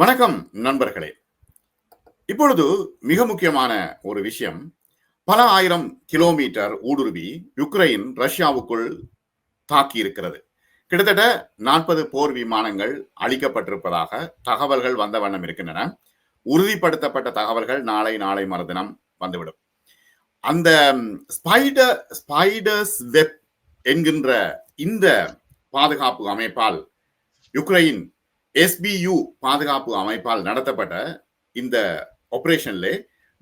வணக்கம் நண்பர்களே. இப்பொழுது மிக முக்கியமான ஒரு விஷயம் பல ஆயிரம் கிலோமீட்டர் ஊடுருவி யுக்ரைன் ரஷ்யாவுக்குள் தாக்கி இருக்கிறது கிட்டத்தட்ட நாற்பது போர் விமானங்கள் அளிக்கப்பட்டிருப்பதாக தகவல்கள் வந்த வண்ணம் இருக்கின்றன. உறுதிப்படுத்தப்பட்ட தகவல்கள் நாளை நாளை மறுதினம் வந்துவிடும். அந்த ஸ்பைடர் ஸ்பைடர்ஸ் வெப் என்கின்ற இந்த பாதுகாப்பு அமைப்பால் யுக்ரைன் எஸ்பியு பாதுகாப்பு அமைப்பால் நடத்தப்பட்ட இந்த ஆபரேஷன்ல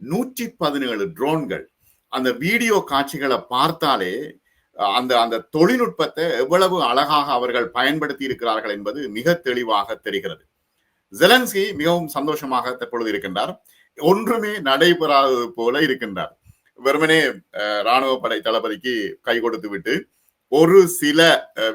நூற்றி பதினேழு ட்ரோன்கள் அந்த வீடியோ காட்சிகளை பார்த்தாலே அந்த அந்த தொழில்நுட்பத்தை எவ்வளவு அழகாக அவர்கள் பயன்படுத்தி இருக்கிறார்கள் என்பது மிக தெளிவாக தெரிகிறது. ஜெலன்ஸ்கி மிகவும் சந்தோஷமாக தற்பொழுது இருக்கின்றார். ஒன்றுமே நடைபெறாதது போல இருக்கின்றார். வெறுமனே ராணுவ படை தளபதிக்கு கை கொடுத்து விட்டு ஒரு சில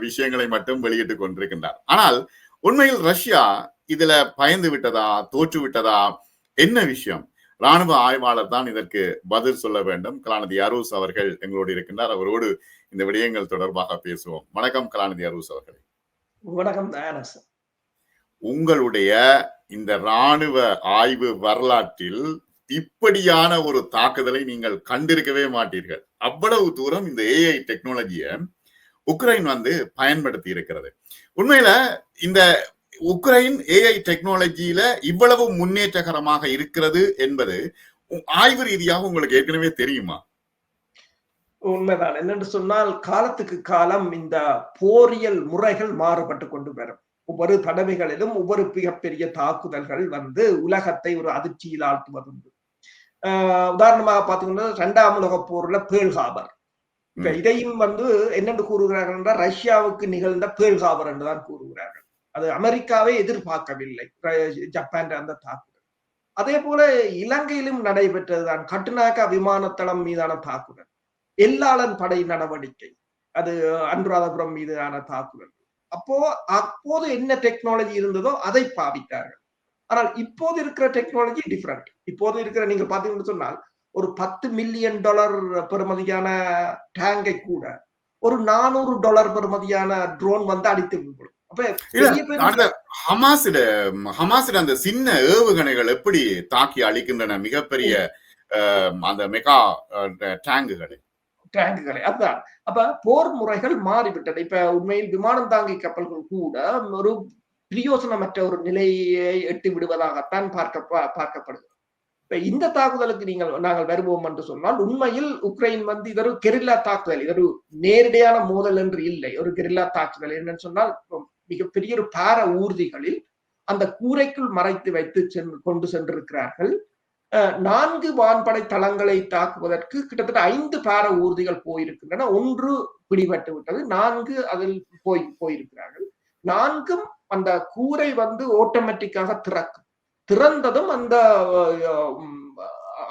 விஷயங்களை மட்டும் வெளியிட்டுக் கொண்டிருக்கின்றார். ஆனால் உண்மையில் ரஷ்யா இதுல பயந்து விட்டதா தோற்று விட்டதா? என்ன விஷயம்? ராணுவ ஆய்வாளர் தான் இதற்கு பதில் சொல்ல வேண்டும். கலாநிதி அரூஸ் அவர்கள் எங்களோடு இருக்கின்றார். அவரோடு இந்த விடயங்கள் தொடர்பாக பேசுவோம். வணக்கம் கலாநிதி அரூஸ் அவர்களே. வணக்கம் உங்களுடைய இந்த ராணுவ ஆய்வு வரலாற்றில் இப்படியான ஒரு தாக்குதலை நீங்கள் கண்டிருக்கவே மாட்டீர்கள். அவ்வளவு தூரம் இந்த ஏஐ டெக்னாலஜியை உக்ரைன் வந்து பயன்படுத்தி இருக்கிறது. உண்மையில இந்த உக்ரைன் ஏஐ டெக்னாலஜியில இவ்வளவு முன்னேற்றகரமாக இருக்கிறது என்பது ஆய்வு ரீதியாக உங்களுக்கு ஏற்கனவே தெரியுமா? உண்மைதான். என்னென்று சொன்னால் காலத்துக்கு காலம் இந்த போரியல் முறைகள் மாறுபட்டு கொண்டு வரும். ஒவ்வொரு தடவைகளிலும் ஒவ்வொரு மிகப்பெரிய தாக்குதல்கள் வந்து உலகத்தை ஒரு அதிர்ச்சியில் ஆழ்த்துவதுண்டு. உதாரணமாக பார்த்தீங்கன்னா இரண்டாம் உலக போர்ல பேல் ஹாபர் இப்ப இதையும் வந்து என்னென்று கூறுகிறார்கள் என்றால் ரஷ்யாவுக்கு நிகழ்ந்த ஹாபர் என்றுதான் கூறுகிறார்கள். அது அமெரிக்காவை எதிர்பார்க்கவில்லை. ஜப்பான் அந்த தாக்குதல். அதே போல இலங்கையிலும் நடைபெற்றதுதான் கட்டுநாயக்கா விமானத்தளம் மீதான தாக்குதல். எல்லாளன் படை நடவடிக்கை. அது அனுராதபுரம் மீதான தாக்குதல். அப்போ அப்போது என்ன டெக்னாலஜி இருந்ததோ அதை பாவித்தார்கள். ஆனால் இப்போது இருக்கிற டெக்னாலஜி டிஃப்ரெண்ட் இப்போது இருக்கிற நீங்க பாத்தீங்கன்னு சொன்னால் ஒரு பத்து மில்லியன் டாலர் பெறுமதியான டேங்கை கூட ஒரு நானூறு டாலர் பெறுமதியான ட்ரோன் வந்து அடித்து விடும். ஹமாசிட ஹமாசிட அந்த சின்ன ஏவுகணைகள் எப்படி தாக்கி அழிக்கின்றன மிகப்பெரிய அந்த மெகா டேங்குகளை டேங்குகளை அதுதான் அப்ப போர் முறைகள் மாறிவிட்டது இப்ப உண்மையில் விமானம் தாங்கி கப்பல்கள் கூட ஒரு பிரியோசனமற்ற ஒரு நிலையை எட்டி விடுவதாகத்தான் பார்க்க பார்க்கப்படுகிறது இப்ப இந்த தாக்குதலுக்கு நீங்கள் நாங்கள் வருவோம் என்று சொன்னால் உண்மையில் உக்ரைன் வந்து இது ஒரு கெரில்லா தாக்குதல் இது ஒரு நேரடியான மோதல் என்று இல்லை. ஒரு கெரில்லா தாக்குதல். என்னன்னு சொன்னால் மிகப்பெரிய ஒரு பார ஊர்திகளில் அந்த கூரைக்குள் மறைத்து வைத்து சென்று கொண்டு சென்றிருக்கிறார்கள். நான்கு வான்படை தளங்களை தாக்குவதற்கு கிட்டத்தட்ட ஐந்து பார ஊர்திகள் போயிருக்கின்றன. ஒன்று பிடிபட்டு விட்டது நான்கு அதில் போய் போயிருக்கிறார்கள். நான்கும் அந்த கூரை வந்து ஆட்டோமேட்டிக்காக திறக்கும். திறந்ததும் அந்த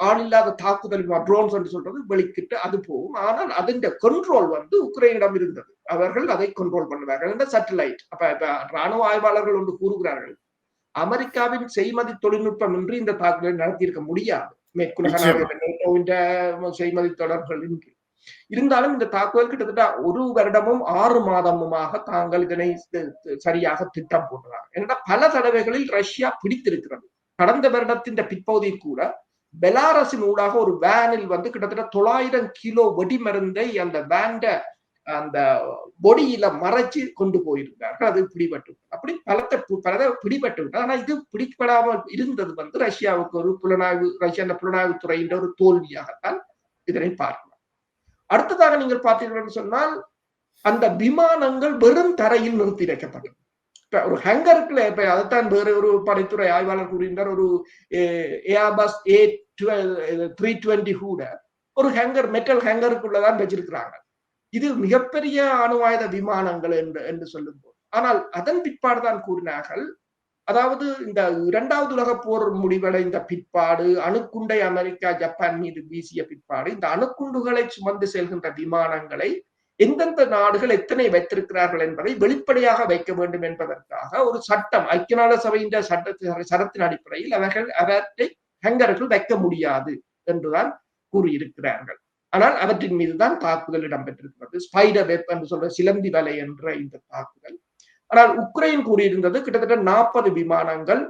ஆளில்லாத தாக்குதல் ட்ரோன்ஸ் என்று சொல்றது வெளிக்கிட்டு அது போகும். ஆனால் அதன் கண்ட்ரோல் வந்து உக்ரைனிடம் இருந்தது. அவர்கள் அதை கண்ட்ரோல் பண்ணுவார்கள். என்ற சேட்டலைட் அப்ப இப்ப ராணுவ ஆய்வாளர்கள் ஒன்று கூறுகிறார்கள் அமெரிக்காவின் செய்மதி தொழில்நுட்பம் இன்றி இந்த தாக்குதலை நடத்தியிருக்க முடியாது. மேற்குலக செய்மதி தொடர்புகள் இன்றி இருந்தாலும் இந்த தாக்குதல் கிட்டத்தட்ட ஒரு வருடமும் ஆறு மாதமுமாக தாங்கள் இதனை சரியாக திட்டம் போடுறாங்க ஏன்னா பல தடவைகளில் ரஷ்யா பிடித்திருக்கிறது. கடந்த வருடத்தின் பிற்பகுதியில் கூட பெலாரஸின் ஊடாக ஒரு வேனில் வந்து கிட்டத்தட்ட தொள்ளாயிரம் கிலோ வெடிமருந்தை அந்த வேண்ட அந்த பொடியில மறைச்சு கொண்டு போயிருந்தார்கள். அது பிடிபட்டு அப்படி பலத்தை பலதை பிடிபட்டு விட்டது. ஆனா இது பிடிபடாமல் இருந்தது வந்து ரஷ்யாவுக்கு ஒரு புலனாய்வு ரஷ்யா அந்த புலனாய்வு துறையின் ஒரு தோல்வியாகத்தான் இதனை பார்க்கும் அடுத்ததாக நீங்கள் பார்த்தீர்கள் சொன்னால் அந்த விமானங்கள் வெறும் தரையில் நிறுத்தி வைக்கப்படும் இப்ப ஒரு ஹேங்கருக்குள்ள இப்ப அதைத்தான் வேற ஒரு படைத்துறை ஆய்வாளர் கூறுகின்றார். ஒரு Airbus A twelve three twenty கூட ஒரு ஹேங்கர் மெட்டல் ஹேங்கருக்குள்ளதான் வச்சிருக்கிறாங்க. இது மிகப்பெரிய அணு ஆயுத விமானங்கள் என்று என்று சொல்லும்போது. ஆனால் அதன் பிற்பாடுதான் கூறினார்கள் அதாவது இந்த இரண்டாவது உலக போர் முடிவடைந்த பிற்பாடு அணுக்குண்டை அமெரிக்கா ஜப்பான் மீது வீசிய பிற்பாடு இந்த அணுக்குண்டுகளை சுமந்து செல்கின்ற விமானங்களை எந்தெந்த நாடுகள் எத்தனை வைத்திருக்கிறார்கள் என்பதை வெளிப்படையாக வைக்க வேண்டும் என்பதற்காக ஒரு சட்டம் ஐக்கிய நாடு சபையின் சட்ட சரத்தின் அடிப்படையில் அவர்கள் அவற்றை ஹங்கர்கள் வைக்க முடியாது என்றுதான் கூறியிருக்கிறார்கள். ஆனால் அவற்றின் மீதுதான் தாக்குதல் இடம்பெற்றிருக்கிறது. ஸ்பைடர் வெப் என்று சொல்ற சிலந்தி வலை என்ற இந்த தாக்குதல் ஆனால் உக்ரைன் கூறியிருந்தது கிட்டத்தட்ட நாற்பது விமானங்கள்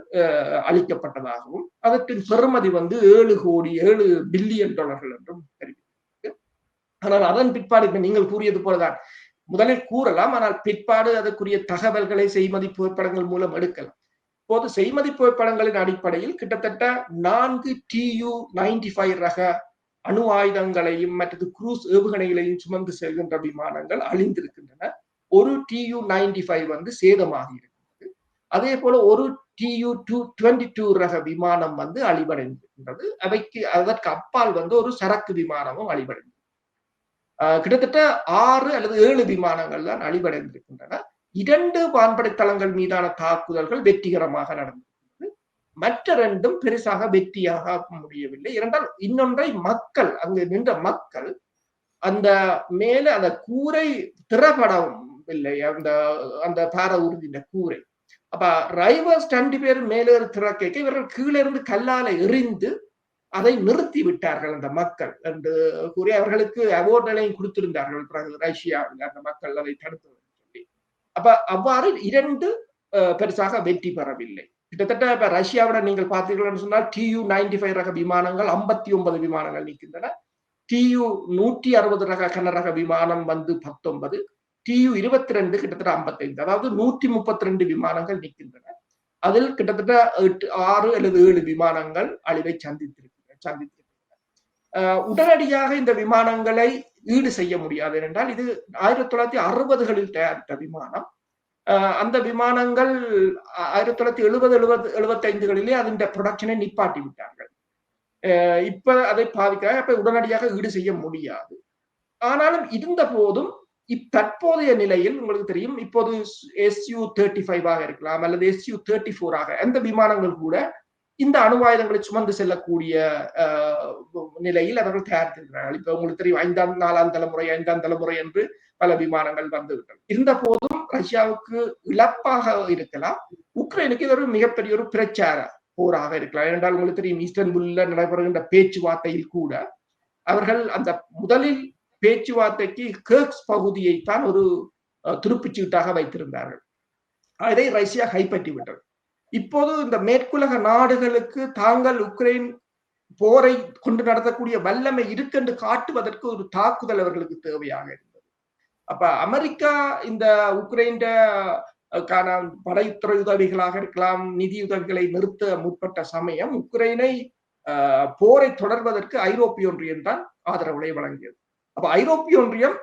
அளிக்கப்பட்டதாகவும் அதற்கு பெறுமதி வந்து ஏழு கோடி ஏழு பில்லியன் டாலர்கள் என்றும் தெரிவித்திருக்கு. ஆனால் அதன் பிற்பாடு இப்ப நீங்கள் கூறியது போலதான். முதலில் கூறலாம் ஆனால் பிற்பாடு அதற்குரிய தகவல்களை செய்மதி புகைப்படங்கள் மூலம் எடுக்கலாம். இப்போது செய்மதி புகைப்படங்களின் அடிப்படையில் கிட்டத்தட்ட நான்கு டியூ நைன்டி ஃபைவ் ரக அணு ஆயுதங்களையும் மற்றது குரூஸ் ஏவுகணைகளையும் சுமந்து செல்கின்ற விமானங்கள் அழிந்திருக்கின்றன. ஒரு டியூ நைன்டி ஃபைவ் வந்து சேதமாகி இருக்கிறது அதே போல ஒரு டியூ டூ டுவெண்ட்டி டூ ரக விமானம் வந்து அழிவடைந்திருக்கின்றது அவைக்கு அதற்கு அப்பால் வந்து ஒரு சரக்கு விமானமும் அழிவடைந்தது. கிட்டத்தட்ட ஆறு அல்லது ஏழு விமானங்கள் தான் அழிவடைந்திருக்கின்றன. இரண்டு வான்படை தளங்கள் மீதான தாக்குதல்கள் வெற்றிகரமாக நடந்திருக்கிறது மற்ற ரெண்டும் பெருசாக வெற்றியாக முடியவில்லை. இரண்டால் இன்னொன்றை மக்கள் அங்கு நின்ற மக்கள் அந்த மேல அந்த கூரை திறபடம் இல்லை அந்த அந்த பார உறுதியின் கூரை. அப்ப ரைவர்ஸ் ரெண்டு பேர் மேலே திறக்க இவர்கள் கீழே இருந்து கல்லால எறிந்து அதை நிறுத்தி விட்டார்கள் அந்த மக்கள் என்று கூறி அவர்களுக்கு அவார்டுகளையும் கொடுத்திருந்தார்கள் பிறகு ரஷ்யாவில் அந்த மக்கள் அதை தடுத்து சொல்லி. அப்ப அவ்வாறு இரண்டு பெருசாக வெற்றி பெறவில்லை. கிட்டத்தட்ட இப்ப ரஷ்யாவிட நீங்கள் பார்த்தீர்கள்னு சொன்னால் டியூ நைன்டி ஃபைவ் ரக விமானங்கள் ஐம்பத்தி ஒன்பது விமானங்கள் நிற்கின்றன. டியூ நூற்றி அறுபது ரக கனரக விமானம் வந்து பத்தொன்பது. டியூ இருபத்தி ரெண்டு கிட்டத்தட்ட ஐம்பத்தைந்து அதாவது நூற்றி முப்பத்தி ரெண்டு விமானங்கள் நிற்கின்றன. அதில் கிட்டத்தட்ட எட்டு ஆறு அல்லது ஏழு விமானங்கள் அழிவை சந்தித்திருக்கின்றன சந்தித்திருக்கின்றன. உடனடியாக இந்த விமானங்களை ஈடு செய்ய முடியாது என்றால் இது ஆயிரத்தி தொள்ளாயிரத்தி அறுபதுகளில் தயாரித்த விமானம். அந்த விமானங்கள் ஆயிரத்தி தொள்ளாயிரத்தி எழுபது எழுபது எழுபத்தைந்துகளிலே அதன் ப்ரொடக்ஷனை நிப்பாட்டி விட்டார்கள். இப்ப அதை பாதிக்க அப்ப உடனடியாக ஈடு செய்ய முடியாது. ஆனாலும் இருந்த போதும் தற்போதைய நிலையில் உங்களுக்கு தெரியும் இப்போது எஸ்யூ தேர்ட்டி ஃபைவாக இருக்கலாம் அல்லது எஸ்யூ தேர்ட்டி ஃபோராக அந்த விமானங்கள் கூட இந்த அணு ஆயுதங்களை சுமந்து செல்லக்கூடிய நிலையில் அவர்கள் தயாரித்திருக்கிறார்கள். இப்ப உங்களுக்கு தெரியும் ஐந்தாம் நாலாம் தலைமுறை ஐந்தாம் தலைமுறை என்று பல விமானங்கள் வந்துவிட்டன. இருந்த போதும் ரஷ்யாவுக்கு இழப்பாக இருக்கலாம் உக்ரைனுக்கு இது ஒரு மிகப்பெரிய ஒரு பிரச்சார போராக இருக்கலாம். ஏனென்றால் உங்களுக்கு தெரியும் ஈஸ்டன்புல்ல நடைபெறுகின்ற பேச்சுவார்த்தையில் கூட அவர்கள் அந்த முதலில் பேச்சுவார்த்தைக்கு கேர்க்ஸ் பகுதியை தான் ஒரு துருப்புச்சீட்டாக வைத்திருந்தார்கள். அதை ரஷ்யா கைப்பற்றி விட்டது இப்போது இந்த மேற்குலக நாடுகளுக்கு தாங்கள் உக்ரைன் போரை கொண்டு நடத்தக்கூடிய வல்லமை இருக்கென்று காட்டுவதற்கு ஒரு தாக்குதல் அவர்களுக்கு தேவையாக இருந்தது. அப்ப அமெரிக்கா இந்த உக்ரைன் கான படைத்துறை உதவிகளாக இருக்கலாம் நிதி உதவிகளை நிறுத்த முற்பட்ட சமயம் உக்ரைனை போரை தொடர்வதற்கு ஐரோப்பிய ஒன்றியம் தான் ஆதரவுகளை வழங்கியது. அப்ப ஐரோப்பிய ஒன்றியம்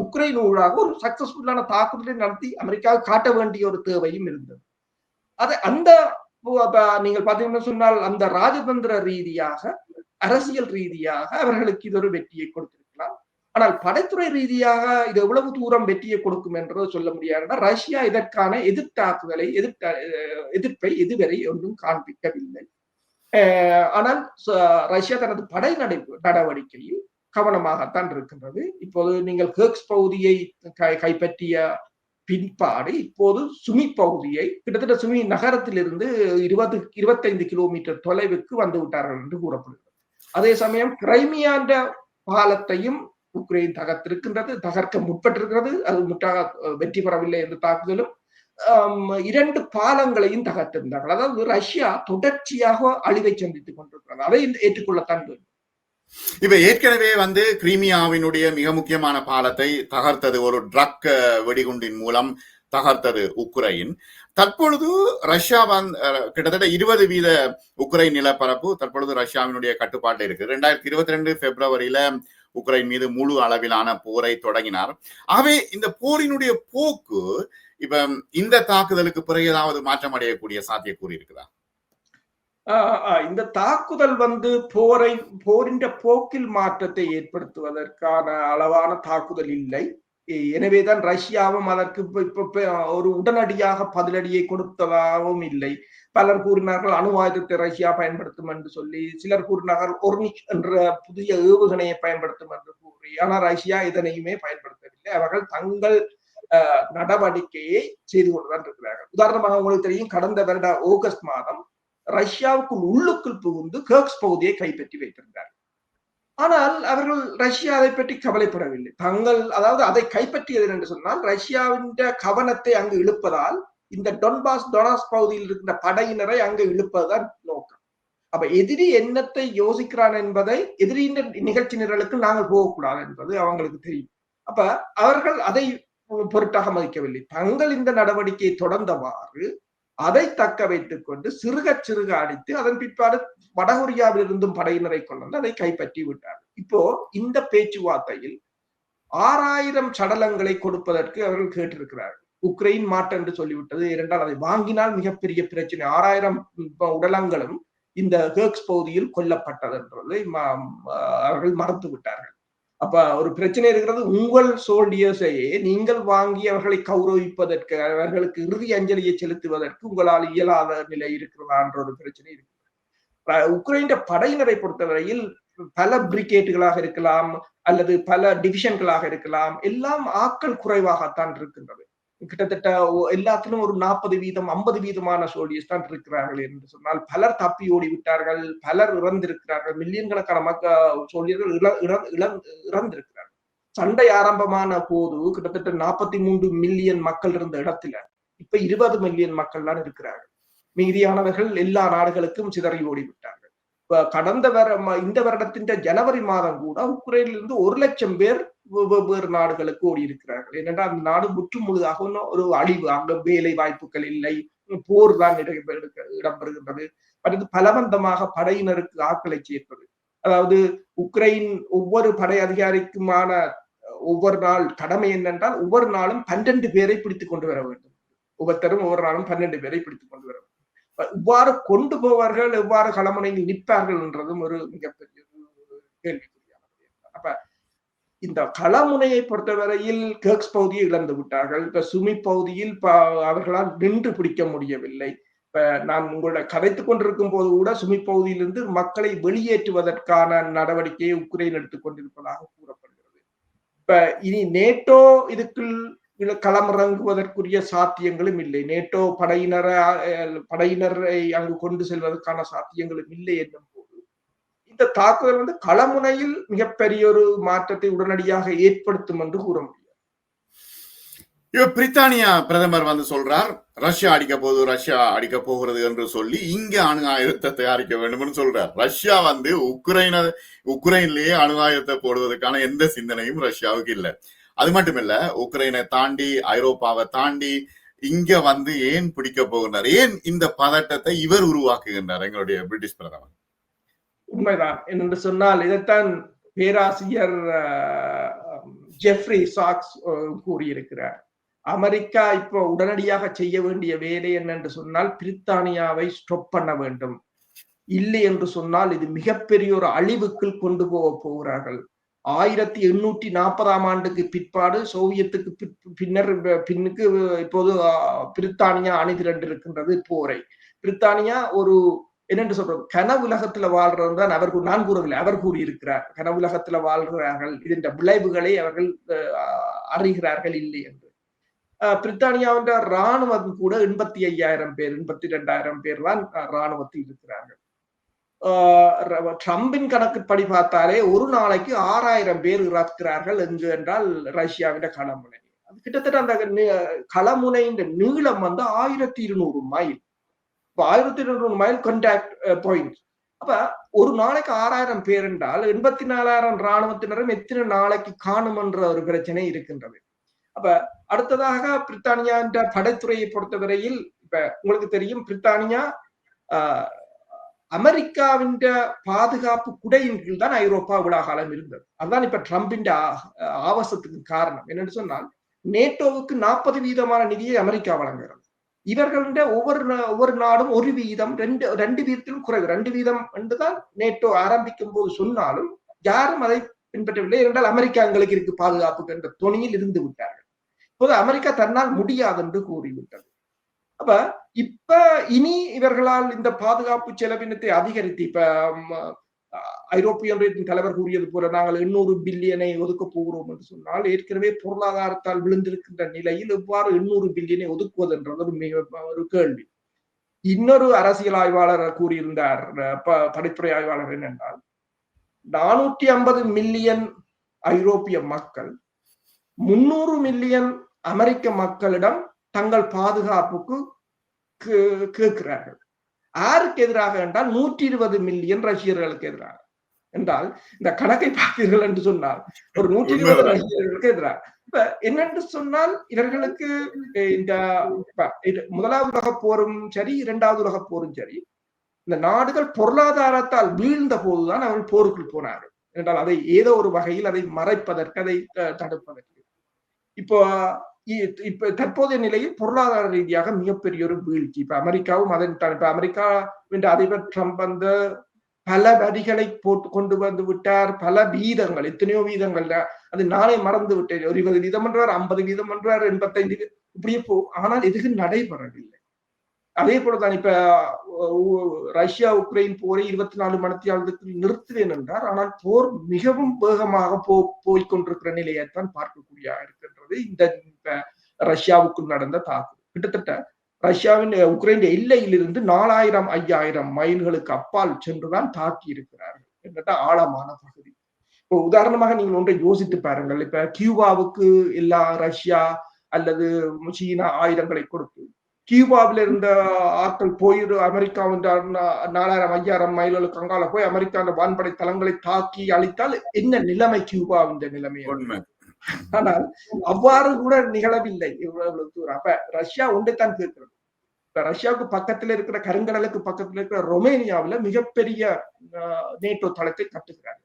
உக்ரைன் ஊழாக ஒரு சக்சஸ்ஃபுல்லான தாக்குதலை நடத்தி அமெரிக்காவுக்கு காட்ட வேண்டிய ஒரு தேவையும் இருந்தது. அது அந்த நீங்கள் பாத்தீங்கன்னா சொன்னால் அந்த ராஜதந்திர ரீதியாக அரசியல் ரீதியாக அவர்களுக்கு இது ஒரு வெற்றியை கொடுத்திருக்கலாம். ஆனால் படைத்துறை ரீதியாக இது எவ்வளவு தூரம் வெற்றியை கொடுக்கும் என்று சொல்ல முடியாதுன்னா ரஷ்யா இதற்கான எதிர்த்தாக்குதலை எதிர்த்த எதிர்ப்பை இதுவரை ஒன்றும் காண்பிக்கவில்லை. ஆனால் ரஷ்யா தனது படை நடவடிக்கையில் கவனமாகத்தான் இருக்கின்றது. இப்போது நீங்கள் ஹெர்க்ஸ் பகுதியை கைப்பற்றிய பின்பாடு இப்போது சுமி பகுதியை கிட்டத்தட்ட சுமி நகரத்திலிருந்து இருபது இருபத்தைந்து கிலோமீட்டர் தொலைவுக்கு வந்து விட்டார்கள் என்று கூறப்படுகிறது. அதே சமயம் கிரைமியாண்ட பாலத்தையும் உக்ரைன் தகர்த்திருக்கின்றது தகர்க்க முற்பட்டிருக்கிறது. அது முற்றாக வெற்றி பெறவில்லை என்று தாக்குதலும் இரண்டு பாலங்களையும் தகர்த்திருந்தார்கள். அதாவது ரஷ்யா தொடர்ச்சியாக அழிவை சந்தித்துக் கொண்டிருக்கிறது. அதை ஏற்றுக்கொள்ளத்தான் வேண்டும். இப்ப ஏற்கனவே வந்து கிரீமியாவினுடைய மிக முக்கியமான பாலத்தை தகர்த்தது ஒரு ட்ரக் வெடிகுண்டின் மூலம் தகர்த்தது உக்ரைன். தற்பொழுது ரஷ்யா வந்து கிட்டத்தட்ட இருபது வீத உக்ரைன் நிலப்பரப்பு தற்பொழுது ரஷ்யாவினுடைய கட்டுப்பாட்டில் இருக்கு ரெண்டாயிரத்தி இருபத்தி ரெண்டு பிப்ரவரியில உக்ரைன் மீது முழு அளவிலான போரை தொடங்கினார். ஆகவே இந்த போரினுடைய போக்கு இப்ப இந்த தாக்குதலுக்கு பிறகு ஏதாவது மாற்றம் அடையக்கூடிய சாத்தியக்கூறு இருக்குதா? இந்த தாக்குதல் வந்து போரை போரின் போக்கில் மாற்றத்தை ஏற்படுத்துவதற்கான அளவான தாக்குதல் இல்லை. எனவேதான் ரஷ்யாவும் அதற்கு இப்ப ஒரு உடனடியாக பதிலடியை கொடுத்ததாகவும் இல்லை. பலர் கூறினார்கள் அணு ஆயுதத்தை ரஷ்யா பயன்படுத்தும் என்று சொல்லி சிலர் கூறினார்கள் ஒர்னிக் என்ற புதிய ஏவுகணையை பயன்படுத்தும் என்று கூறி. ஆனால் ரஷ்யா இதனையுமே பயன்படுத்தவில்லை. அவர்கள் தங்கள் நடவடிக்கையை செய்து கொண்டுதான் இருக்கிறார்கள். உதாரணமாக உங்களுக்கு தெரியும் கடந்த வருட ஆகஸ்ட் மாதம் ரஷ்யாவுக்குள் உள்ளுக்குள் புகுந்து கேர்க்ஸ் பகுதியை கைப்பற்றி வைத்திருந்தார். ஆனால் அவர்கள் ரஷ்யா அதை பற்றி கவலைப்படவில்லை. தங்கள் அதாவது அதை கைப்பற்றியது என்று சொன்னால் ரஷ்யாவின் கவனத்தை அங்கு இழுப்பதால் இந்த டொன்பாஸ் டொனாஸ் பகுதியில் இருக்கின்ற படையினரை அங்கு இழுப்பதுதான் நோக்கம். அப்ப எதிரி என்னத்தை யோசிக்கிறான் என்பதை எதிரியின் நிகழ்ச்சி நிரலுக்கு நாங்கள் போகக்கூடாது என்பது அவங்களுக்கு தெரியும். அப்ப அவர்கள் அதை பொருட்டாக மதிக்கவில்லை. தங்கள் இந்த நடவடிக்கையை தொடர்ந்தவாறு அதை தக்க வைத்துக் கொண்டு சிறுக சிறுக அடித்து அதன் பிற்பாடு வடகொரியாவில் இருந்தும் படையினரை கொண்டு வந்து அதை கைப்பற்றி விட்டார். இப்போ இந்த பேச்சுவார்த்தையில் ஆறாயிரம் சடலங்களை கொடுப்பதற்கு அவர்கள் கேட்டிருக்கிறார்கள். உக்ரைன் மாற்று என்று சொல்லிவிட்டது. இரண்டால் அதை வாங்கினால் மிகப்பெரிய பிரச்சனை. ஆறாயிரம் உடலங்களும் இந்த ஹேக்ஸ் பகுதியில் கொல்லப்பட்டது அவர்கள் மறந்து விட்டார்கள். அப்ப ஒரு பிரச்சனை இருக்கிறது உங்கள் சோல்டியர்ஸையே நீங்கள் வாங்கி அவர்களை கௌரவிப்பதற்கு அவர்களுக்கு இறுதி அஞ்சலியை செலுத்துவதற்கு உங்களால் இயலாத நிலை இருக்கிறதா என்ற ஒரு பிரச்சனை இருக்கு. உக்ரைன் படையினரை பொறுத்தவரையில் பல பிரிகேட்டுகளாக இருக்கலாம் அல்லது பல டிவிஷன்களாக இருக்கலாம் எல்லாம் ஆக்கள் குறைவாகத்தான் இருக்கின்றது. கிட்டத்தட்ட எல்லாத்திலும் ஒரு நாற்பது வீதம் ஐம்பது வீதமான சோல்டியர்ஸ் தான் இருக்கிறார்கள் என்று சொன்னால் பலர் தப்பி ஓடி விட்டார்கள் பலர் இறந்திருக்கிறார்கள் மில்லியன் கணக்கான மக்கள் சோல்டியர்கள் இறந்திருக்கிறார்கள். சண்டை ஆரம்பமான போது கிட்டத்தட்ட நாற்பத்தி மூன்று மில்லியன் மக்கள் இருந்த இடத்துல இப்ப இருபது மில்லியன் மக்கள் தான் இருக்கிறார்கள். மீதியானவர்கள் எல்லா நாடுகளுக்கும் சிதறி ஓடிவிட்டார்கள் கடந்த வர இந்த வருடத்தின் ஜனவரி மாதம் கூட உக்ரைனிலிருந்து ஒரு லட்சம் பேர் வெவ்வேறு நாடுகளுக்கு ஓடி இருக்கிறார்கள் ஏனென்றால் அந்த நாடு முற்று முழுதாக ஒரு அழிவு அங்க வேலை வாய்ப்புகள் இல்லை போர் தான் இடம்பெறுகின்றது. அடுத்து பலவந்தமாக படையினருக்கு ஆட்களை சேர்ப்பது. அதாவது உக்ரைன் ஒவ்வொரு படை அதிகாரிக்குமான ஒவ்வொரு நாள் கடமை என்னென்றால் ஒவ்வொரு நாளும் பன்னெண்டு பேரை பிடித்துக் கொண்டு வர வேண்டும். ஒவ்வொருத்தரும் ஒவ்வொரு நாளும் பன்னெண்டு பேரை பிடித்துக் கொண்டு வர வேண்டும். இவ்வாறு கொண்டு போவார்கள் எவ்வாறு களமுனையில் நிற்பார்கள் என்றதும் ஒரு மிகப்பெரிய கேள்விக்குறியானது. அப்ப இந்த களமுனையை பொறுத்தவரையில் கேக்ஸ் பகுதியை இழந்து விட்டார்கள். இப்ப சுமி பகுதியில் அவர்களால் நின்று பிடிக்க முடியவில்லை. இப்ப நான் உங்களோட கதைத்துக் கொண்டிருக்கும் போது கூட சுமி பகுதியிலிருந்து மக்களை வெளியேற்றுவதற்கான நடவடிக்கையை உக்ரைன் எடுத்துக் கொண்டிருப்பதாக கூறப்படுகிறது. இப்ப இனி நேட்டோ இதுக்குள் களமிறங்குவதற்குரிய சாத்தியங்களும் இல்லை. நேட்டோ படையினரை படையினரை அங்கு கொண்டு செல்வதற்கான சாத்தியங்களும் இல்லை என்னும் இந்த தாக்குதல் வந்து களமுனையில் மிகப்பெரிய ஒரு மாற்றத்தை உடனடியாக ஏற்படுத்தும் என்று கூற முடியும். பிரித்தானியா பிரதமர் வந்து சொல்றார் ரஷ்யா அடிக்க போகுது ரஷ்யா அடிக்க போகிறது என்று சொல்லி இங்க அணு ஆயுதத்தை தயாரிக்க வேண்டும் சொல்றார். ரஷ்யா வந்து உக்ரைன உக்ரைன்லயே அணு ஆயுதத்தை போடுவதற்கான எந்த சிந்தனையும் ரஷ்யாவுக்கு இல்லை. அது மட்டும் இல்ல உக்ரைனை தாண்டி ஐரோப்பாவை தாண்டி இங்க வந்து ஏன் பிடிக்க போகின்றார்? ஏன் இந்த பதட்டத்தை இவர் உருவாக்குகின்றார்? எங்களுடைய பிரிட்டிஷ் பிரதமர். உண்மைதான். என்று சொன்னால் இதைத்தான் பேராசிரியர் ஜெஃப்ரி சாக்ஸ் கூறியிருக்கிறார். அமெரிக்கா இப்போ உடனடியாக செய்ய வேண்டிய வேலை என்னென்று சொன்னால் பிரித்தானியாவை ஸ்டொப் பண்ண வேண்டும். இல்லை என்று சொன்னால் இது மிகப்பெரிய ஒரு அழிவுக்குள் கொண்டு போக போகிறார்கள். ஆயிரத்தி எண்ணூற்றி நாற்பதாம் ஆண்டுக்கு பிற்பாடு சோவியத்துக்கு பின்னர் பின்னுக்கு இப்போது பிரித்தானியா அணிதிரண்டு இருக்கின்றது போரை. பிரித்தானியா ஒரு என்னென்று சொல்றோம் கனவுலகத்துல வாழ்றவங்க தான் அவர் நான் கூறவில்லை அவர் கூறியிருக்கிறார். கனவுலகத்துல வாழ்கிறார்கள் இதன் விளைவுகளை அவர்கள் அறிகிறார்கள் இல்லை என்று. பிரித்தானியாவின் ராணுவம் கூட எண்பத்தி ஐயாயிரம் பேர் எண்பத்தி ரெண்டாயிரம் பேர் தான் ராணுவத்தில் இருக்கிறார்கள். ட்ரம்பின் கணக்குப்படி பார்த்தாலே ஒரு நாளைக்கு ஆறாயிரம் பேர் இறக்கிறார்கள் எங்கு என்றால் ரஷ்யாவிட களமுனை அது கிட்டத்தட்ட அந்த களமுனையின் நீளம் வந்து ஆயிரத்தி இருநூறு மைல். இப்போ ஆயிரத்தி இருநூறு மைல் கண்டாக்ட் பாயிண்ட் அப்ப ஒரு நாளைக்கு ஆறாயிரம் பேர் என்றால் எண்பத்தி நாலாயிரம் இராணுவத்தினரும் எத்தனை நாளைக்கு காணும் என்ற ஒரு பிரச்சனை இருக்கின்றது. அப்ப அடுத்ததாக பிரித்தானியா என்ற படைத்துறையை பொறுத்தவரையில் இப்ப உங்களுக்கு தெரியும் பிரித்தானியா அமெரிக்காவின் பாதுகாப்பு குடையின் கீழ் தான் ஐரோப்பா இவ்வளவு காலம் இருந்தது. அதுதான் இப்ப ட்ரம்பின் ஆபாசத்துக்கு காரணம். என்னன்னு சொன்னால் நேட்டோவுக்கு நாற்பது வீதமான நிதியை அமெரிக்கா வழங்குகிறது. இவர்களுடைய ஒவ்வொரு ஒவ்வொரு நாடும் ஒரு வீதம் ரெண்டு ரெண்டு வீதத்திலும் குறைவு. ரெண்டு வீதம் என்றுதான் நேட்டோ ஆரம்பிக்கும் போது சொன்னாலும் யாரும் அதை பின்பற்றவில்லை. என்றால் அமெரிக்கா எங்களுக்கு இருக்கு பாதுகாப்பு என்ற துணியில் இருந்து விட்டார்கள். இப்போது அமெரிக்கா தன்னால் முடியாது என்று கூறிவிட்டது. அப்ப இப்ப இனி இவர்களால் இந்த பாதுகாப்பு செலவினத்தை அதிகரித்து இப்ப ஐரோப்பிய ஒன்றியத்தின் தலைவர் கூறியது போல நாங்கள் எண்ணூறு பில்லியனை ஒதுக்க போகிறோம் என்று சொன்னால் ஏற்கனவே பொருளாதாரத்தால் விழுந்திருக்கின்ற நிலையில் எவ்வாறு எண்ணூறு பில்லியனை ஒதுக்குவது என்றது ஒரு மிக ஒரு கேள்வி. இன்னொரு அரசியல் ஆய்வாளர் கூறியிருந்தார் படிப்புரை ஆய்வாளர் என்னென்றால் நானூற்றி ஐம்பது மில்லியன் ஐரோப்பிய மக்கள் முன்னூறு மில்லியன் அமெரிக்க மக்களிடம் தங்கள் பாதுகாப்புக்கு கே- கேட்கிறார்கள். யாருக்கு எதிராக என்றால் நூற்றி இருபது மில்லியன் ரஷ்யர்களுக்கு எதிராக. என்றால் இந்த கணக்கை பார்த்தீர்கள் என்று சொன்னால் ஒரு நூற்றி இருபது. ரஷ்யர்களுக்கு எதிராக. இப்ப என்னென்று சொன்னால் இவர்களுக்கு இந்த முதலாவது உலகப் போரும் சரி இரண்டாவது உலகப் போரும் சரி இந்த நாடுகள் பொருளாதாரத்தால் வீழ்ந்த போதுதான் அவர்கள் போருக்குள் போனார்கள். என்றால் அதை ஏதோ ஒரு வகையில் அதை மறைப்பதற்கு அதை தடுப்பதற்கு. இப்போ இப்ப தற்போதைய நிலையில் பொருளாதார ரீதியாக மிகப்பெரிய ஒரு வீழ்ச்சி இப்ப அமெரிக்காவும் அதன் தான் இப்ப அமெரிக்கா என்ற அதிபர் ட்ரம்ப் அந்த பல வரிகளை போட்டு கொண்டு வந்து விட்டார் பல வீதங்கள் எத்தனையோ வீதங்கள் அது நானே மறந்து விட்டேன் ஒரு இருபது வீதம் என்றார் ஐம்பது வீதம் என்றார் எண்பத்தைந்து இப்படியே போ ஆனால் எதுக்கு நடைபெறவில்லை அதே போலதான் இப்ப ரஷ்யா உக்ரைன் போரை இருபத்தி நாலு மணித்தியாளத்துக்கு நிறுத்துவேன் என்றார் ஆனால் போர் மிகவும் வேகமாக போ போய்கொண்டிருக்கிற நிலையைத்தான் பார்க்கக்கூடிய இருக்கின்றது. இந்த ரஷ்யாவுக்குள் நடந்த தாக்குதல். கிட்டத்தட்ட ரஷ்யாவின் உக்ரைன் எல்லையிலிருந்து நாலாயிரம் ஐயாயிரம் மைல்களுக்கு அப்பால் சென்றுதான் தாக்கி இருக்கிறார்கள் என்னட்ட ஆழமான பகுதி. இப்போ உதாரணமாக நீங்கள் ஒன்றை யோசித்து பாருங்கள். இப்ப கியூபாவுக்கு எல்லா ரஷ்யா அல்லது சீனா ஆயுதங்களை கொடுத்து கியூபாவில் இருந்த ஆட்கள் போயிரு அமெரிக்காவின் நா- நாலாயிரம் ஐயாயிரம் மைல்களுக்கு அங்கால போய் அமெரிக்கா அந்த வான்படை தளங்களை தாக்கி அழித்தால் என்ன நிலைமை கியூபாவின் நிலைமை? உண்மை. ஆனால் அவ்வாறு கூட நிகழவில்லை. இவ்வளவு தூரம். அப்ப ரஷ்யா ஒன்றைத்தான் கேட்கிறது இப்ப ரஷ்யாவுக்கு பக்கத்துல இருக்கிற கருங்கடலுக்கு பக்கத்துல இருக்கிற ரொமேனியாவுல மிகப்பெரிய நேட்டோ தளத்தை கட்டுகிறார்கள்.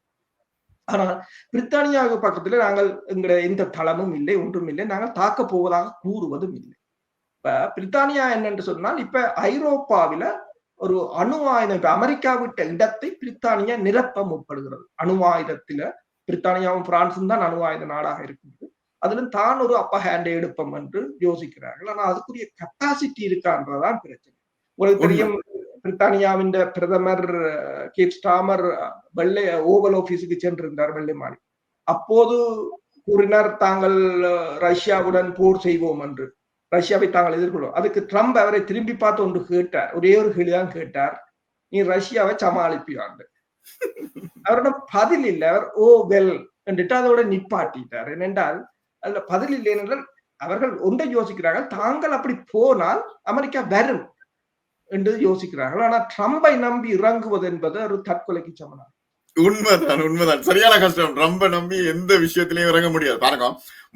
ஆனால் பிரித்தானியாவுக்கு பக்கத்துல நாங்கள் எங்கட எந்த தளமும் இல்லை ஒன்றும் இல்லை. நாங்கள் தாக்க போவதாக கூறுவதும் இல்லை. பிரித்தானியா என்னன்னு சொன்னால் இப்ப ஐரோப்பாவில ஒரு அணு ஆயுதம் இப்ப அமெரிக்கா விட்ட இடத்தை பிரித்தானியா நிரப்ப முற்படுகிறது அணு ஆயுதத்தில பிரித்தானியாவும் பிரான்சும் தான் அணு ஆயுத நாடாக இருக்கின்றது. அதுல தான் ஒரு அப்ப ஹேண்டை எடுப்போம் என்று யோசிக்கிறார்கள். ஆனா அதுக்குரிய கெப்பாசிட்டி இருக்கான்றதுதான் பிரச்சனை. உங்களுக்கு தெரியும் பிரித்தானியாவின் பிரதமர் கீப் ஸ்டாமர் வெள்ளை ஓவல் ஆபீஸுக்கு சென்றிருந்தார் வெள்ளை மாறி அப்போது கூறினார் தாங்கள் ரஷ்யாவுடன் போர் செய்வோம் என்று. ரஷ்யாவை தாங்கள் எதிர்கொள்வோம் அதுக்கு ட்ரம்ப் அவரை திரும்பி பார்த்து ஒன்று கேட்டார். ஒரே ஒரு கேள்விதான் கேட்டார். நீ ரஷ்யாவை சமாளிப்பியாண்டு. அவரோட பதில் இல்லை. அவர் ஓ வெல் என்றுட்டு அதோட நிப்பாட்டிட்டார். ஏனென்றால் அதுல பதில் இல்லை என்றால் அவர்கள் ஒன்றை யோசிக்கிறார்கள். தாங்கள் அப்படி போனால் அமெரிக்கா வரும் என்று யோசிக்கிறார்கள். ஆனா ட்ரம்பை நம்பி இறங்குவது என்பது ஒரு தற்கொலைக்கு சமனம் உண்மைதான் உண்மைதான். சரியான கஷ்டம். ட்ரம்ப நம்பி எந்த விஷயத்திலயும் இறங்க முடியாது. பாருங்க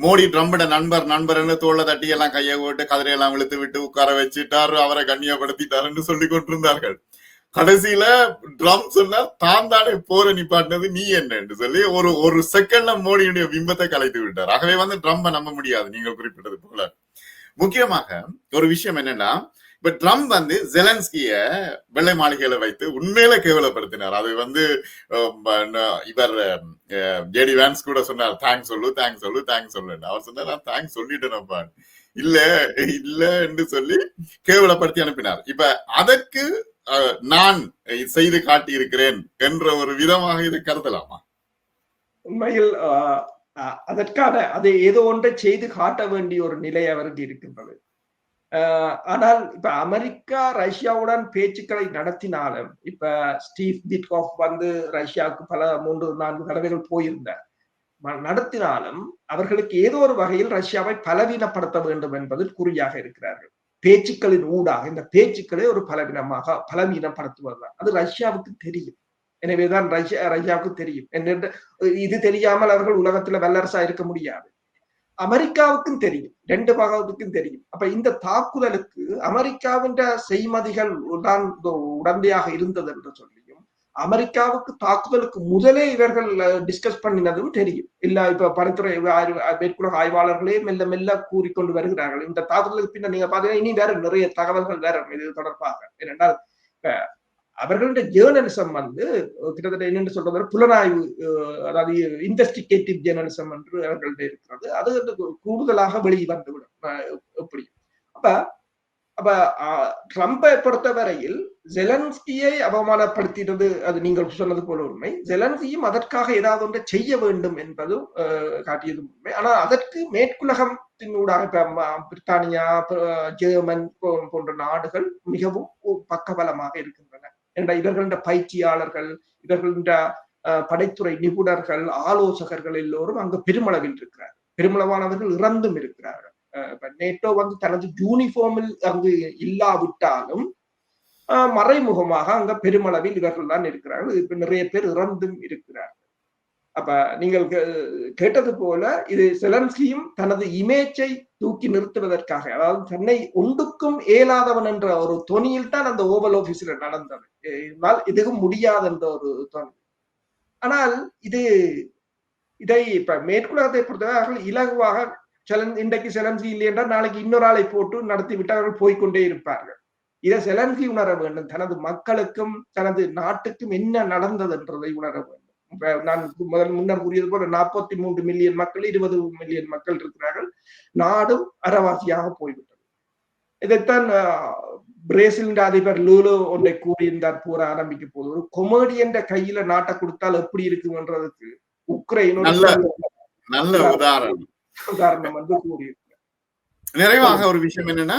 மோடி ட்ரம்போட நண்பர் நண்பர்னு தோலை தட்டி எல்லாம் கையை போட்டு கதிரையெல்லாம் இழுத்து விட்டு உட்கார வச்சுட்டாரு அவரை கண்ணியப்படுத்திட்டாருன்னு சொல்லி கொண்டிருந்தார்கள். கடைசியில ட்ரம் சொன்னா தான் தானே போற நிப்பாட்டினது நீ என்ன? என்று சொல்லி ஒரு ஒரு செகண்ட்ல மோடியுடைய பிம்பத்தை கலைத்து விட்டார். ஆகவே வந்து ட்ரம்ப நம்ப முடியாது நீங்கள் குறிப்பிட்டது போல. முக்கியமாக ஒரு விஷயம் என்னன்னா இப்ப ட்ரம்ப் வந்து ஜெலன்ஸ்கிய வெள்ளை மாளிகையில வைத்து உண்மையில கேவலப்படுத்தினார். அது வந்து இவர் ஜேடி வேன்ஸ் கூட சொன்னார் தேங்க்ஸ் சொல்லு தேங்க்ஸ் சொல்லு தேங்க்ஸ் சொல்லு அவர் சொன்னார் நான் தேங்க்ஸ் சொல்லிட்டேனப்பா இல்ல இல்ல என்று சொல்லி கேவலப்படுத்தி அனுப்பினார். இப்ப அதற்கு அஹ், நான் செய்து காட்டியிருக்கிறேன் என்ற ஒரு விதமாக இது கருதலாமா? உண்மையில் அதற்கான அதை ஏதோ ஒன்றை செய்து காட்ட வேண்டிய ஒரு நிலை அவருக்கு இருக்கின்றது. ஆனால் இப்ப அமெரிக்கா ரஷ்யாவுடன் பேச்சுக்களை நடத்தினாலும் இப்ப ஸ்டீவ் பிட்காஃப் வந்து ரஷ்யாவுக்கு பல மூன்று நான்கு தடவைகள் போயிருந்தார். நடத்தினாலும் அவர்களுக்கு ஏதோ ஒரு வகையில் ரஷ்யாவை பலவீனப்படுத்த வேண்டும் என்பதில் குறியாக இருக்கிறார்கள். பேச்சுக்களின் ஊடாக இந்த பேச்சுக்களை ஒரு பலவீனமாக பலவீனப்படுத்துவதுதான். அது ரஷ்யாவுக்கு தெரியும். எனவேதான் ரஷ்யா ரஷ்யாவுக்கு தெரியும். என்று இது தெரியாமல் அவர்கள் உலகத்துல வல்லரசா இருக்க முடியாது. அமெரிக்காவுக்கும் தெரியும். ரெண்டு பாகத்துக்கும் தெரியும். அப்ப இந்த தாக்குதலுக்கு அமெரிக்காவின் செய்மதிகள் தான் உடந்தையாக இருந்தது என்று சொல்லியும் அமெரிக்காவுக்கு தாக்குதலுக்கு முதலே இவர்கள் டிஸ்கஸ் பண்ணினதும் தெரியும். இல்ல இப்ப பரிந்துரை ஆய்வு- மேற்குலக ஆய்வாளர்களே மெல்ல மெல்ல கூறிக்கொண்டு வருகிறார்கள். இந்த தாக்குதலுக்கு பின்னர் நீங்க பாத்தீங்கன்னா இனி வேற நிறைய தகவல்கள் வேற இது தொடர்பாக. ஏனென்றால் அவர்களுடைய ஜேர்னலிசம் வந்து கிட்டத்தட்ட என்னென்று சொல்றது புலனாய்வு அஹ், அதாவது இன்வெஸ்டிகேட்டிவ் ஜேர்னலிசம் என்று அவர்கள்ட்ட இருக்கிறது. அது வந்து கூடுதலாக வெளியே வந்துவிடும். எப்படி? அப்ப அப்ப அஹ், ட்ரம்பை பொறுத்தவரையில் ஜெலன்ஸ்கியை அவமானப்படுத்தினது அது நீங்கள் சொன்னது போல உண்மை. ஜெலன்ஸ்கியும் அதற்காக ஏதாவது ஒன்றை செய்ய வேண்டும் என்பதும் காட்டியதும் உண்மை. ஆனால் அதற்கு மேற்குலகத்தினூடாக ஊடாக பிரித்தானியா ஜெர்மன் போன்ற நாடுகள் மிகவும் பக்கபலமாக இருக்கின்றன. என்ற இவர்களின் பயிற்சியாளர்கள் இவர்களின் அஹ், படைத்துறை நிபுணர்கள் ஆலோசகர்கள் எல்லோரும் அங்கு பெருமளவில் இருக்கிறார் பெருமளவானவர்கள் இறந்தும் இருக்கிறார்கள். நேட்டோ வந்து தனது யூனிஃபார்மில் அங்கு இல்லாவிட்டாலும் மறைமுகமாக அங்க பெருமளவில் இவர்கள் தான் இருக்கிறார்கள். இப்ப நிறைய பேர் இறந்தும் இருக்கிறார் அப்ப நீங்கள் கேட்டது போல இது செலன்ஸ்கியும் தனது இமேஜை தூக்கி நிறுத்துவதற்காக அதாவது தன்னை ஒன்றுக்கும் இயலாதவன் என்ற ஒரு தொனியில் தான் அந்த ஓவல் ஆபீஸ்ல நடந்தது. இதனால் எதுவும் முடியாது என்ற ஒரு தொனி. ஆனால் இது இதை இப்ப மேற்குலகத்தை பொறுத்தவரை இலகுவாக செலன் இன்றைக்கு செலன்சி இல்லை என்றால் நாளைக்கு இன்னொரு ஆளை போட்டு நடத்தி விட்டு அவர்கள் போய்க்கொண்டே இருப்பார்கள். இதை செலன்சி உணர வேண்டும். தனது மக்களுக்கும் தனது நாட்டுக்கும் என்ன நடந்தது என்றதை உணர வேண்டும். நான் முதல் முன்னர் கூறியது போல நாற்பத்தி மூன்று மில்லியன் மக்கள் இருபது மில்லியன் மக்கள் இருக்கிறார்கள். நாடும் அறவாசியாக போய்விட்டது. இதைத்தான் பிரேசிலின் அதிபர் லூலோ ஒன்றை கூறியிருந்தார் போற ஆரம்பிக்க போது. ஒரு கொமேடியன் கையில நாட்டை கொடுத்தால் எப்படி இருக்கும்ன்றதுக்கு உக்ரைனோட நல்ல- நல்ல உதாரணம். உதாரணம் வந்து கூறியிருக்கிறார். நிறைவாக ஒரு விஷயம் என்னன்னா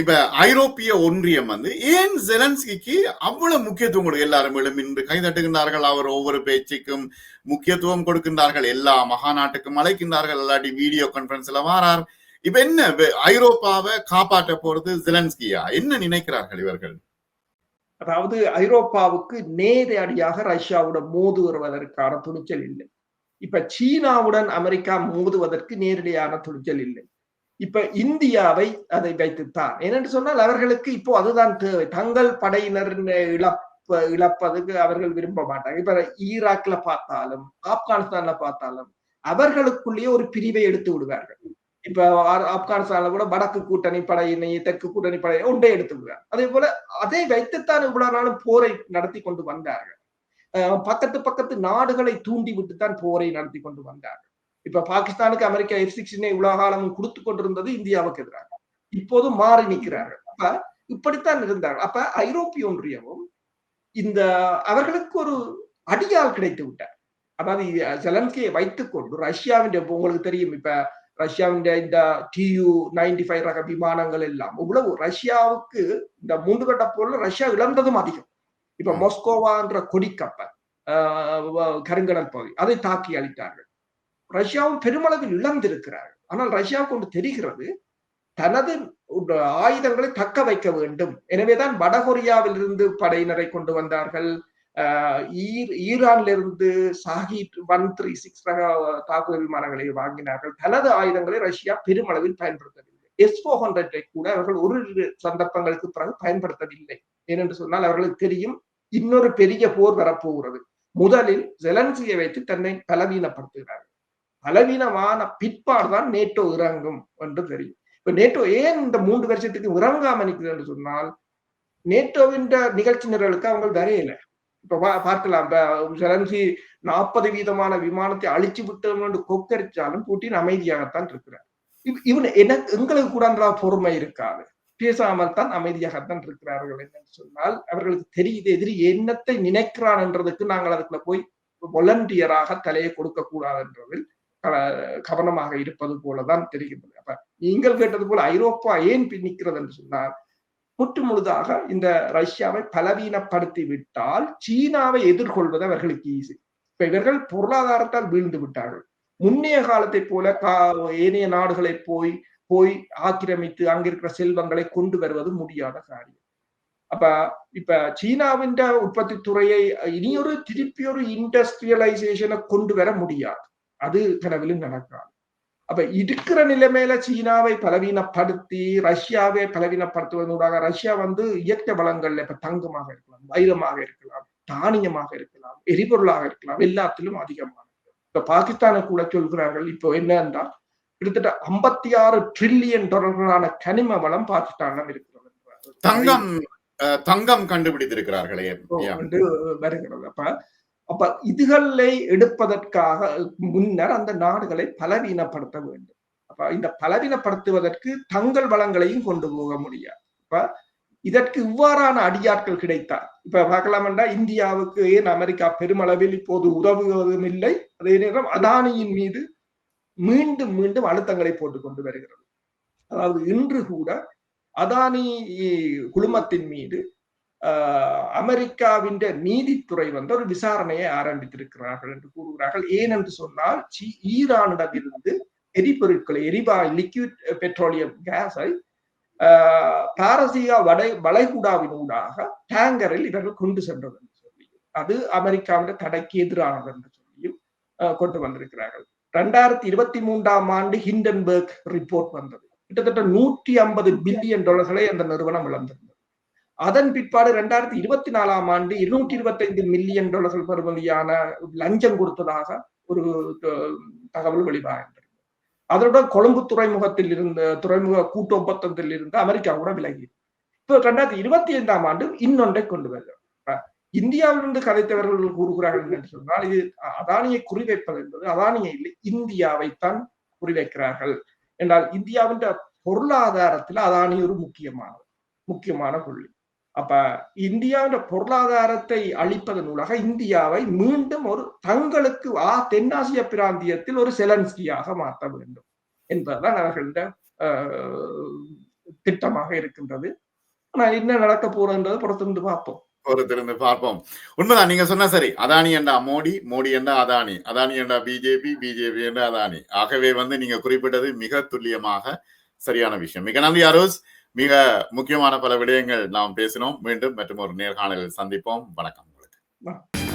இப்ப ஐரோப்பிய ஒன்றியம் வந்து ஏன் ஜெலன்ஸ்கிக்கு அவ்வளவு முக்கியத்துவம் கொடுக்க எல்லாரும் இன்று கைதட்டுகின்றார்கள்? அவர் ஒவ்வொரு பேச்சுக்கும் முக்கியத்துவம் கொடுக்கின்றார்கள். எல்லா மகாநாட்டுக்கும் அழைக்கின்றார்கள். இல்லாட்டி வீடியோ கான்பரன்ஸ்ல வாரார். இப்ப என்ன ஐரோப்பாவை காப்பாற்ற போறது ஜெலன்ஸ்கியா? என்ன நினைக்கிறார்கள் இவர்கள்? அதாவது ஐரோப்பாவுக்கு நேரடியாக ரஷ்யாவுடன் மோது வருவதற்கான துணிச்சல் இல்லை. இப்ப சீனாவுடன் அமெரிக்கா மோதுவதற்கு நேரடியான துணிச்சல் இல்லை. இப்ப இந்தியாவை அதை வைத்துத்தான். ஏனென்று சொன்னால் அவர்களுக்கு இப்போ அதுதான் தேவை. தங்கள் படையினர் இழப்ப இழப்பதுக்கு அவர்கள் விரும்ப மாட்டாங்க. இப்ப ஈராக்ல பார்த்தாலும் ஆப்கானிஸ்தான்ல பார்த்தாலும் அவர்களுக்குள்ளேயே ஒரு பிரிவை எடுத்து விடுவார்கள். இப்ப ஆப்கானிஸ்தான்ல கூட வடக்கு கூட்டணி படையினை தெற்கு கூட்டணி படையினை ஒன்றே எடுத்து விடுவார் அதே போல அதை வைத்துத்தான் இவ்வளவு நாளும் போரை நடத்தி கொண்டு வந்தார்கள். பக்கத்து பக்கத்து நாடுகளை தூண்டி விட்டுத்தான் போரை நடத்தி கொண்டு வந்தார்கள். இப்ப பாகிஸ்தானுக்கு அமெரிக்கா எஃப் சிக்ஸ்டீனை இவ்வளவு காலமும் கொடுத்து கொண்டிருந்தது இந்தியாவுக்கு எதிராக. இப்போது மாறி நிற்கிறார்கள். அப்ப இப்படித்தான் இருந்தார்கள். அப்ப ஐரோப்பிய ஒன்றியமும் இந்த அவர்களுக்கு ஒரு அடியால் கிடைத்து விட்டார். அதாவது செலன்ஸ்கியை வைத்துக்கொண்டு ரஷ்யாவின் உங்களுக்கு தெரியும் இப்ப ரஷ்யாவின் இந்த டியூ நைன்டி ஃபைவ் ரக விமானங்கள் எல்லாம் இவ்வளவு ரஷ்யாவுக்கு இந்த மூன்று கட்ட போல ரஷ்யா இழந்ததும் அதிகம். இப்ப மொஸ்கோவான்ற கொடிக்கப்பல் ஆஹ் கருங்கடல் பகுதி அதை தாக்கி அளித்தார்கள் ரஷ்யாவும் பெருமளவில் இழந்திருக்கிறார்கள். ஆனால் ரஷ்யாவுக்கு ஒன்று தெரிகிறது தனது ஆயுதங்களை தக்க வைக்க வேண்டும். எனவேதான் வடகொரியாவிலிருந்து படையினரை கொண்டு வந்தார்கள். ஈர் ஈரான்ல இருந்து ஒன் த்ரீ சிக்ஸ் ரக தாக்குதல் விமானங்களை வாங்கினார்கள். தனது ஆயுதங்களை ரஷ்யா பெருமளவில் பயன்படுத்தவில்லை. எஸ் ஃபோர் ஹண்ட்ரட்டை கூட அவர்கள் ஒரு சந்தர்ப்பங்களுக்கு பிறகு பயன்படுத்தவில்லை. ஏனென்று சொன்னால் அவர்களுக்கு தெரியும் இன்னொரு பெரிய போர் வரப்போகிறது. முதலில் ஜெலன்சியை வைத்து தன்னை பலவீனப்படுத்துகிறார்கள். பலவீனமான பிற்பாடுதான் நேட்டோ இறங்கும் என்று தெரியும். இப்ப நேட்டோ ஏன் இந்த மூன்று வருஷத்துக்கு இறங்காம நிற்குது என்று சொன்னால் நேட்டோவின் நிகழ்ச்சி நிரலுக்கு அவங்க வரையல. இப்ப பா- பார்க்கலாம். ஜெலன்சி நாற்பது வீதமான விமானத்தை அழிச்சு விட்டோம் என்று கொக்கரிச்சாலும் பூட்டின் அமைதியாகத்தான் இருக்கிறார். இவ்- இவன் எனக்கு எங்களுக்கு கூட பொறுமை இருக்காது. பேசாமல் தான் அமைதியாகத்தான் இருக்கிறார்கள் என்னன்னு சொன்னால் அவர்களுக்கு தெரியுது எதிரி என்னத்தை நினைக்கிறான் என்றதுக்கு நாங்கள் அதுக்குள்ள போய் வொலண்டியராக தலையை கொடுக்க கூடாது என்றதில் கவனமாக இருப்பது போலதான் தெரிகின்றது. அப்ப நீங்கள் கேட்டது போல ஐரோப்பா ஏன் பின்னிக்கிறது என்று சொன்னால் முற்று முழுதாக இந்த ரஷ்யாவை பலவீனப்படுத்தி விட்டால் சீனாவை எதிர்கொள்வது அவர்களுக்கு ஈஸி இப்ப இவர்கள் பொருளாதாரத்தால் வீழ்ந்து விட்டார்கள். முன்னைய காலத்தை போல கா- ஏனைய நாடுகளை போய் போய் ஆக்கிரமித்து அங்கிருக்கிற செல்வங்களை கொண்டு வருவது முடியாத காரியம். அப்ப இப்ப சீனாவின் உற்பத்தி துறையை இனியொரு திருப்பி ஒரு இண்டஸ்ட்ரியலைசேஷனை கொண்டு வர முடியாது. அது கனவிலும் நடக்காது. அப்ப இருக்கிற நிலைமையில சீனாவை பலவீனப்படுத்தி ரஷ்யாவை பலவீனப்படுத்துவதூடாக ரஷ்யா வந்து இயற்கை வளங்கள்ல இப்ப தங்கமாக இருக்கலாம் வைரமாக இருக்கலாம் தானியமாக இருக்கலாம் எரிபொருளாக இருக்கலாம் எல்லாத்திலும் அதிகமாக. இப்ப பாகிஸ்தானை கூட சொல்கிறார்கள் இப்போ என்னன்னா கிட்டத்தட்ட ஐம்பத்தி ஆறு ட்ரில்லியன் டாலர்களான கனிம வளம் பாகிஸ்தானிடம் இருக்கிறது தங்கம் தங்கம் கண்டுபிடித்திருக்கிறார்களே வருகிறது. அப்ப அப்ப இதுகளை எடுப்பதற்காக முன்னர் அந்த நாடுகளை பலவீனப்படுத்த வேண்டும். அப்ப இந்த பலவீனப்படுத்துவதற்கு தங்கள் வளங்களையும் கொண்டு போக முடியாது. இப்ப இதற்கு இவ்வாறான அடியாட்கள் கிடைத்தார் இப்ப பார்க்கலாம்டா இந்தியாவுக்கு ஏன் அமெரிக்கா பெருமளவில் இப்போது உதவுவதும் இல்லை. அதே நேரம் அதானியின் மீது மீண்டும் மீண்டும் அழுத்தங்களை போட்டுக் கொண்டு வருகிறது. அதாவது இன்று கூட அதானி குழுமத்தின் மீது அமெரிக்காவின் நீதித்துறை வந்து ஒரு விசாரணையை ஆரம்பித்திருக்கிறார்கள் என்று கூறுகிறார்கள். ஏனென்று சொன்னால் சி- ஈரானிடமிருந்து எரிபொருட்களை எரிவாயு லிக்யூட் பெட்ரோலியம் கேஸை ஆஹ், பாரசீக வடை வளைகுடாவின் ஊடாக டேங்கரில் இவர்கள் கொண்டு சென்றது என்று சொல்லியும் அது அமெரிக்காவின் தடைக்கு எதிரானது என்று சொல்லியும் ஆஹ், கொண்டு வந்திருக்கிறார்கள். ரெண்டாயிரத்தி இருபத்தி மூன்றாம் ஆண்டு ஹிண்டன்பர்க் ரிப்போர்ட் வந்தது. கிட்டத்தட்ட நூற்றி ஐம்பது பில்லியன் டாலர்களை அந்த நிறுவனம் இழந்தது அதன் பிற்பாடு ரெண்டாயிரத்தி இருபத்தி நாலாம் ஆண்டு இருநூற்றி இருபத்தைந்து மில்லியன் டாலர்கள் பெறுமதியான லஞ்சம் கொடுத்ததாக ஒரு தகவல் வெளிவாகின்றது அதோட கொழும்பு துறைமுகத்தில் இருந்த துறைமுக கூட்டு ஒப்பந்தத்தில் இருந்து அமெரிக்கா கூட விலகி. இப்போ ரெண்டாயிரத்தி இருபத்தி ஐந்தாம் ஆண்டு இன்னொன்றை கொண்டு வருகிறார். இந்தியாவிலிருந்து கதைத்தவர்கள் கூறுகிறார்கள் என்று சொன்னால் இது அதானியை குறிவைப்பது என்பது அதானியை இல்லை இந்தியாவைத்தான் குறிவைக்கிறார்கள். என்றால் இந்தியாவின் பொருளாதாரத்தில் அதானி ஒரு முக்கியமானது முக்கியமான புள்ளி. அப்ப இந்தியாவின் பொருளாதாரத்தை அழிப்பதன் மூலமாக இந்தியாவை மீண்டும் ஒரு தங்களுக்கு ஆ தென்னாசிய பிராந்தியத்தில் ஒரு செலன்ஸ்கியாக மாற்ற வேண்டும் என்பதுதான் அவர்கள திட்டமாக இருக்கின்றது. ஆனா என்ன நடக்க போறதுன்றது பொறுத்திருந்து பார்ப்போம். பொறுத்திருந்து பார்ப்போம். உண்மைதான் நீங்க சொன்ன சரி அதானி என்றா மோடி மோடி என்றா அதானி அதானி என்றா பிஜேபி பிஜேபி என்றா அதானி. ஆகவே வந்து நீங்க குறிப்பிட்டது மிக துல்லியமாக சரியான விஷயம். மிக நன்றி அரோஸ். மிக முக்கியமான பல விடயங்கள் நாம் பேசினோம். மீண்டும் மற்றும் ஒரு நேர்காணலில் சந்திப்போம். வணக்கம். உங்களுக்கு